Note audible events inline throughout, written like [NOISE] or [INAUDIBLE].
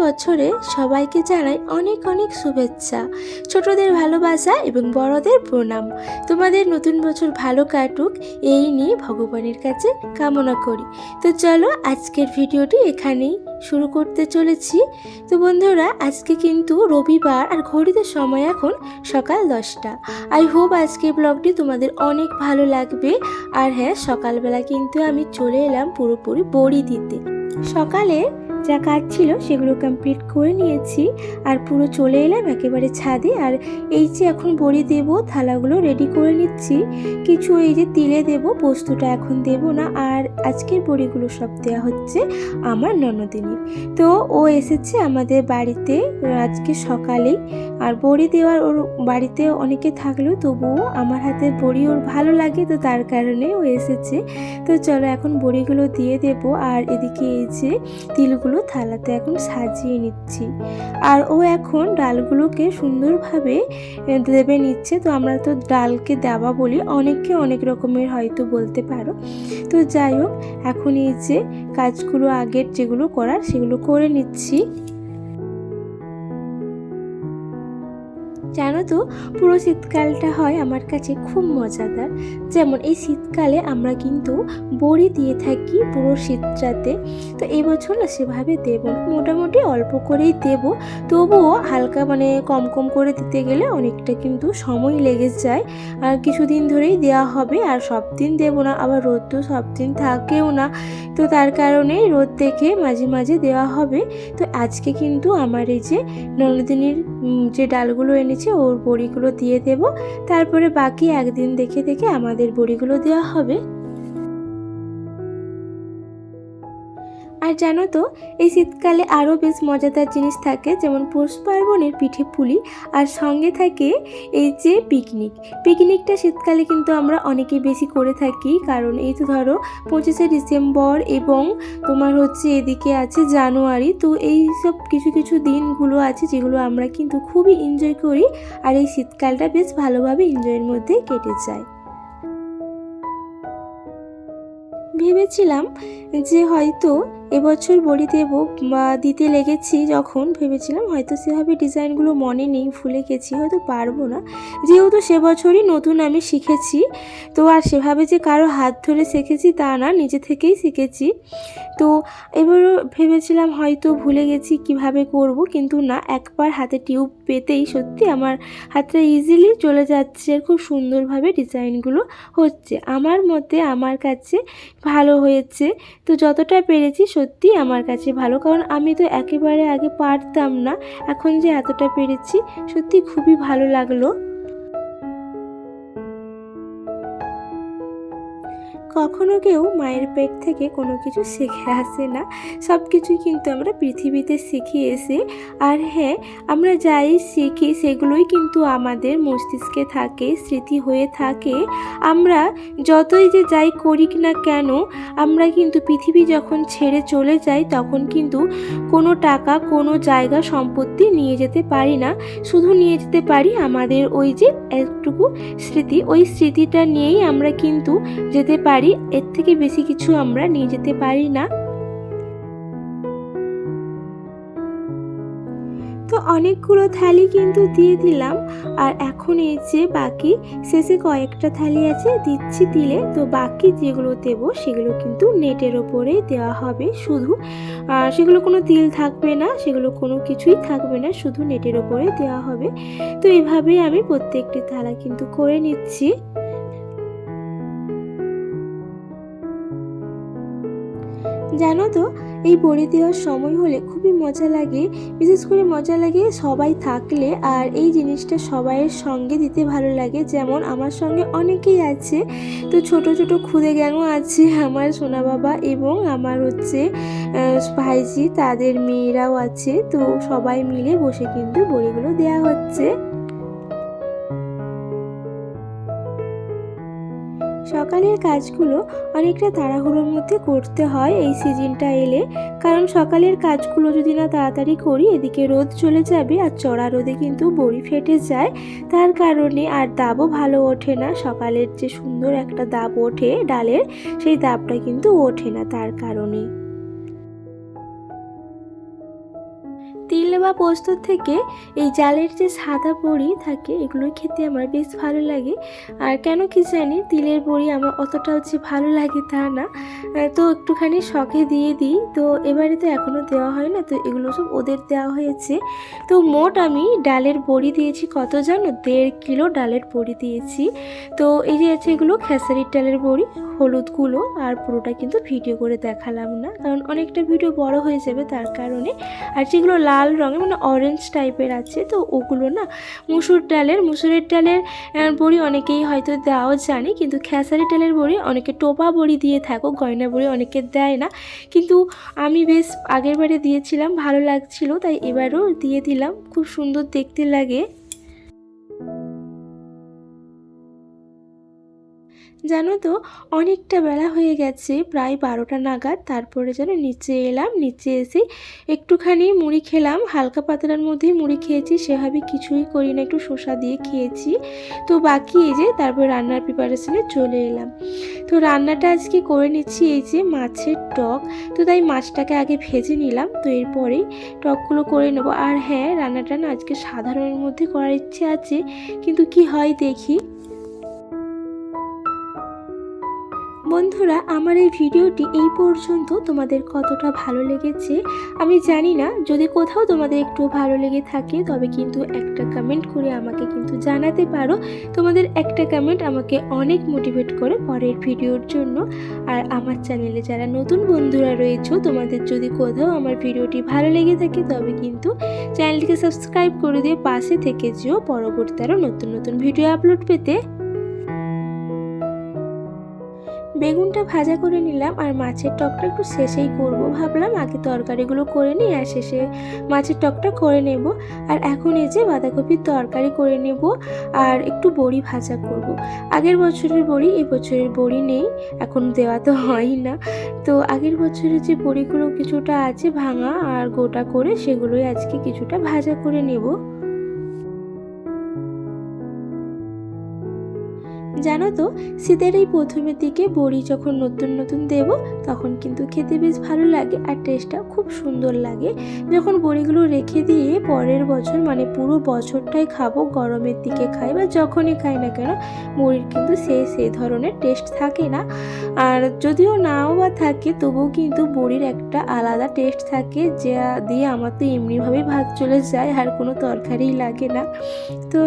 বছরে সবাইকে জানাই অনেক অনেক শুভেচ্ছা। ছোটদের ভালোবাসা এবং বড়দের প্রণাম। তোমাদের নতুন বছর ভালো কাটুক, এই নিয়ে ভগবানের কাছে কামনা করি। তো চলো আজকের ভিডিওটি এখানেই শুরু করতে চলেছি। তো বন্ধুরা, আজকে কিন্তু রবিবার আর ঘড়িতে সময় এখন সকাল দশটা। আই হোপ আজকের ব্লগটি তোমাদের অনেক ভালো লাগবে। আর হ্যাঁ সকালবেলা কিন্তু আমি চলে এলাম পুরোপুরি বড়ি দিতে। সকালে যা কাজ ছিল সেগুলো কমপ্লিট করে নিয়েছি। আর পুরো চলে এলাম একেবারে ছাদে। আর এই যে এখন বড়ি দেব, থালাগুলো রেডি করে নিচ্ছি। কিছু এই যে তিলে দেব, পোস্তটা এখন দেব না। আর আজকের বড়িগুলো সব দেওয়া হচ্ছে আমার ননদিনীর। তো ও এসেছে আমাদের বাড়িতে আজকে সকালেই। আর বড়ি দেওয়ার ওর বাড়িতে অনেকে থাকলেও তবুও আমার হাতের বড়ি ওর ভালো লাগে তো তার কারণে ও এসেছে। তো চলো এখন বড়িগুলো দিয়ে দেব। আর এদিকে এই যে তিলগুলো থালাতে এখন সাজিয়ে নিচ্ছি। আর ও এখন ডালগুলোকে সুন্দরভাবে দেবে নিচ্ছে। তো আমরা তো ডালকে দেওয়া বলি, অনেককে অনেক রকমের হয়তো বলতে পারো। তো যাই হোক, এখন এই যে কাজগুলো আগের যেগুলো করার সেগুলো করে নিচ্ছি। জানো তো পুরো শীতকালটা হয় আমার কাছে খুব মজাদার। যেমন এই শীতকালে আমরা কিন্তু বড়ি দিয়ে থাকি পুরো শীতটাতে। তো এবছর সেভাবে দেব মোটামুটি অল্প করেই দেব। তবুও হালকা মানে কম কম করে দিতে গেলে অনেকটা কিন্তু সময় লেগে যায়। আর কিছুদিন ধরেই দেওয়া হবে আর সব দিন দেবো না আবার রোদ তো সব দিন থাকেও না। তো তার কারণেই রোদ দেখে মাঝে মাঝে দেওয়া হবে। তো আজকে কিন্তু আমার এই যে ননদিনীর উম, যে ডালগুলো এনেছি ওর বড়িগুলো দিয়ে দেব। তারপরে বাকি একদিন দেখে দেখে আমাদের বড়িগুলো দেওয়া হবে। আর জানো তো, এই শীতকালে আরও বেশ মজাদার জিনিস থাকে, যেমন পৌষ পার্বণের পিঠে পুলি, আর সঙ্গে থাকে এই যে পিকনিক। পিকনিকটা শীতকালে কিন্তু আমরা অনেকে বেশি করে থাকি, কারণ এই তো ধরো পঁচিশে ডিসেম্বর এবং তোমার হচ্ছে এদিকে আছে জানুয়ারি, তো এই সব কিছু কিছু দিনগুলো আছে যেগুলো আমরা কিন্তু খুবই এনজয় করি, আর এই শীতকালটা বেশ ভালোভাবে এনজয়ের মধ্যে কেটে যায়। ভেবেছিলাম যে হয়তো এবছর বড়ি দেব বা দিতে লেগেছি যখন ভেবেছিলাম হয়তো সেভাবে ডিজাইনগুলো মনে নেই, ভুলে গেছি, হয়তো পারব না। যেহেতু সে বছরই নতুন আমি শিখেছি, তো আর সেভাবে যে কারও হাত ধরে শিখেছি তা না, নিজে থেকেই শিখেছি। তো এবারও ভেবেছিলাম হয়তো ভুলে গেছি কীভাবে করব, কিন্তু না, একবার হাতে টিউব পেতেই সত্যি আমার হাতটা ইজিলি চলে যাচ্ছে, খুব সুন্দরভাবে ডিজাইনগুলো হচ্ছে। আমার মতে আমার কাছে ভালো হয়েছে। তো যতটা পেরেছি সত্যি আমার কাছে ভালো, কারণ আমি তো একেবারে আগে পারতাম না। এখন যে এতটা পেরেছি, সত্যি খুবই ভালো লাগল। কখনো কেউ মায়ের পেট থেকে কোনো কিছু শিখে আসে না। সব কিছুই কিন্তু আমরা পৃথিবীতে শিখে এসে আর হ্যাঁ আমরা যাই শিখি সেগুলোই কিন্তু আমাদের মস্তিষ্কে থাকে, স্মৃতি হয়ে থাকে। আমরা যতই যে যাই করি না কেন, আমরা কিন্তু পৃথিবী যখন ছেড়ে চলে যাই তখন কিন্তু কোনো টাকা, কোনো জায়গা, সম্পত্তি নিয়ে যেতে পারি না। শুধু নিয়ে যেতে পারি আমাদের ওই যে একটুকু স্মৃতি। ওই স্মৃতিটা নিয়েই আমরা কিন্তু যেতে পারি। এর থেকে বেশি কিছু আমরা নিয়ে যেতে পারি না। তো অনেকগুলো থালি কিন্তু দিয়ে দিলাম, আর এখন এই যে বাকি, শেষে কয়েকটা থালি আছে, দিচ্ছি দিলে তো বাকি যেগুলো দেব, সেগুলো কিন্তু নেটের ওপরেই দেওয়া হবে শুধু। সেগুলো কোনো তিল থাকবে না, সেগুলো কোনো কিছুই থাকবে না, শুধু নেটের ওপরে দেওয়া হবে। তো এইভাবেই আমি প্রত্যেকটি থালা কিন্তু করে নিচ্ছি। জানো তো, এই বড়ি দেওয়ার সময় হলে খুবই মজা লাগে। বিশেষ করে মজা লাগে সবাই থাকলে আর এই জিনিসটা সবাইয়ের সঙ্গে দিতে ভালো লাগে। যেমন আমার সঙ্গে অনেকেই আছে। তো ছোট ছোট খুদে গ্যাংও আছে [LAUGHS] আমার সোনা বাবা এবং আমার হচ্ছে ভাইজি, তাদের মেয়েরাও আছে। তো সবাই মিলে বসে কিন্তু বড়িগুলো দেওয়া হচ্ছে। সকালের কাজগুলো অনেকটা তাড়াহুড়োর মধ্যে করতে হয় এই সিজনটা এলে। কারণ সকালের কাজগুলো যদি না তাড়াতাড়ি করি, এদিকে রোদ চলে যাবে আর চড়া রোদে কিন্তু বড়ি ফেটে যায়। তার কারণে আর দাবও ভালো ওঠে না। সকালের যে সুন্দর একটা দাব ওঠে ডালের, সেই দাবটা কিন্তু ওঠে না তার কারণেই। বা পোস্তর থেকে এই জালের যে সাদা বড়ি থাকে, এগুলো খেতে আমার বেশ ভালো লাগে। আর কেন কি জানি তিলের বড়ি আমার অতটাও যে ভালো লাগে তা না। তো একটুখানি শখে দিয়ে দিই। তো এবারে তো এখনও দেওয়া হয় না, তো এগুলো সব ওদের দেওয়া হয়েছে। তো মোট আমি ডালের বড়ি দিয়েছি কত জানো? দেড় কিলো ডালের বড়ি দিয়েছি। তো এই যে আছে এগুলো খেসারির ডালের বড়ি হলুদগুলো আর পুরোটা কিন্তু ভিডিও করে দেখালাম না। কারণ অনেকটা ভিডিও বড় হয়ে যাবে তার কারণে। আর যেগুলো লাল রঙের মানে অরেঞ্জ টাইপের আছে, তো ওগুলো না মুসুর ডালের, মুসুরের ডালের বড়ি অনেকেই হয়তো দেওয়াও জানি, কিন্তু খেসারি ডালের বড়ি অনেকে টোপা বড়ি দিয়ে থাকো, গয়না বড়ি অনেকে দেয় না। কিন্তু আমি বেশ আগের বারে দিয়েছিলাম, ভালো লাগছিল, তাই এবারও দিয়ে দিলাম, খুব সুন্দর দেখতে লাগে। জানো তো, অনেকটা বেলা হয়ে গেছে, প্রায় বারোটা নাগাদ। তারপরে যেন নিচে এলাম, নিচে এসে একটুখানি মুড়ি খেলাম। হালকা পাতলার মধ্যেই মুড়ি খেয়েছি, সেভাবে কিছুই করি না, একটু শসা দিয়ে খেয়েছি। তো বাকি এই যে, তারপর রান্নার প্রিপারেশনে চলে এলাম। তো রান্নাটা আজকে করে নিচ্ছি এই যে মাছের টক। তো তাই মাছটাকে আগে ভেজে নিলাম, তো এরপরেই টকগুলো করে নেব। আর হ্যাঁ রান্নাটা না আজকে সাধারণের মধ্যে করার ইচ্ছে আছে, কিন্তু কি হয় দেখি। বন্ধুরা, আমার এই ভিডিওটি এই পর্যন্ত। তোমাদের কতটা ভালো লেগেছে আমি জানি না। যদি কোথাও তোমাদের একটু ভালো লেগে থাকে, তবে কিন্তু একটা কমেন্ট করে আমাকে কিন্তু জানাতে পারো। তোমাদের একটা কমেন্ট আমাকে অনেক মোটিভেট করে পরের ভিডিওর জন্য। আর আমার চ্যানেলে যারা নতুন বন্ধুরা রয়েছে, তোমাদের যদি কোথাও আমার ভিডিওটি ভালো লেগে থাকে, তবে কিন্তু চ্যানেলটিকে সাবস্ক্রাইব করে দিয়ে পাশে থেকে যেও। পরবর্তী আরও নতুন নতুন ভিডিও আপলোড পেতে। বেগুনটা ভাজা করে নিলাম আর মাছের টকটা একটু শেষেই করব। ভাবলাম আগে তরকারিগুলো করে নিই আর শেষে মাছের টকটা করে নেব। আর এখন এই যে বাঁধাকপির তরকারি করে নেব আর একটু বড়ি ভাজা করব। আগের বছরের বড়ি, এই বছরের বড়ি নেই, এখন দেওয়া তো হয় না। তো আগের বছরের যে বড়িগুলো কিছুটা আছে ভাঙা আর গোটা করে সেগুলোই আজকে কিছুটা ভাজা করে নেব। জানো তো, শীতের এই প্রথমের দিকে বড়ি যখন নতুন নতুন দেব, তখন কিন্তু খেতে বেশ ভালো লাগে আর টেস্টটা খুব সুন্দর লাগে। যখন বড়িগুলো রেখে দিয়ে পরের বছর মানে পুরো বছরটাই খাব, গরমের দিকে খাই বা যখনই খাই না কেন, বড়ির কিন্তু সেই সেই ধরনের টেস্ট থাকে না। আর যদিও নাও বা থাকে, তবুও কিন্তু বড়ির একটা আলাদা টেস্ট থাকে, যা দিয়ে আমার তো এমনিভাবেই ভাত চলে যায়, আর কোনো তরকারিই লাগে না। তো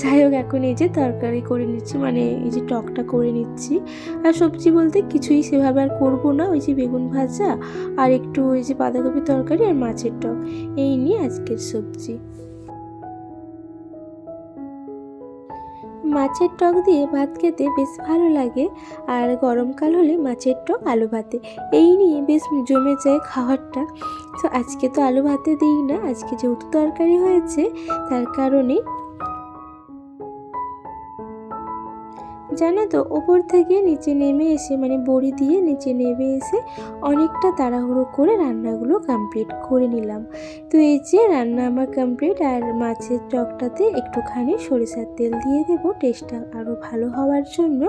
যাই হোক, এখন এই যে তরকারি করে নিচ্ছি মানে এই যে টকটা করে নিচ্ছি। আর সবজি বলতে কিছুই সেভাবে আর করব না। ওই যে বেগুন ভাজা আর একটু ওই যে বাঁধাকপি তরকারি আর মাছের টক। এই নিয়ে আজকের সবজি। মাছের টক দিয়ে ভাত খেতে বেশ ভালো লাগে। আর গরমকাল হলে মাছের টক আলু ভাতে। এই নিয়ে বেশ জমে যায় খাবারটা। তো আজকে তো আলু ভাতে দিই না। আজকে যেহেতু তরকারি হয়েছে, তার কারণে জানো তো ওপর থেকে নিচে নেমে এসে মানে বড়ি দিয়ে নিচে নেমে এসে অনেকটা তাড়াহুড়ো করে রান্নাগুলো কমপ্লিট করে নিলাম। তো এই যে রান্না আমার কমপ্লিট আর মাছের টকটাতে একটুখানি সরিষার তেল দিয়ে দেবো টেস্টটা আরও ভালো হওয়ার জন্য।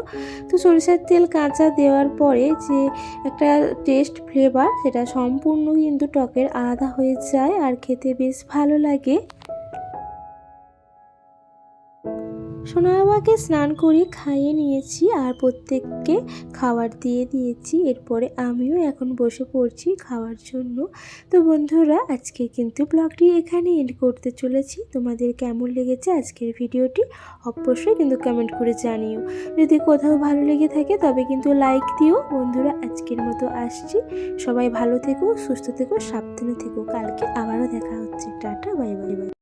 তো সরিষার তেল কাঁচা দেওয়ার পরে যে একটা টেস্ট ফ্লেভার সেটা সম্পূর্ণ কিন্তু টকের আলাদা হয়ে যায়, আর খেতে বেশ ভালো লাগে। সোনা বাবাকে স্নান করে খাইয়ে নিয়েছি আর প্রত্যেককে খাবার দিয়ে দিয়েছি। এরপরে আমিও এখন বসে পড়ছি খাওয়ার জন্য। তো বন্ধুরা, আজকে কিন্তু ব্লগটি এখানে এন্ড করতে চলেছি। তোমাদের কেমন লেগেছে আজকের ভিডিওটি অবশ্যই কিন্তু কমেন্ট করে জানিও। যদি কোথাও ভালো লেগে থাকে তবে কিন্তু লাইক দিও। বন্ধুরা, আজকের মতো আসছি। সবাই ভালো থেকো, সুস্থ থেকো, সাবধানে থেকো। কালকে আবারও দেখা হচ্ছে। Tata, bye bye bye.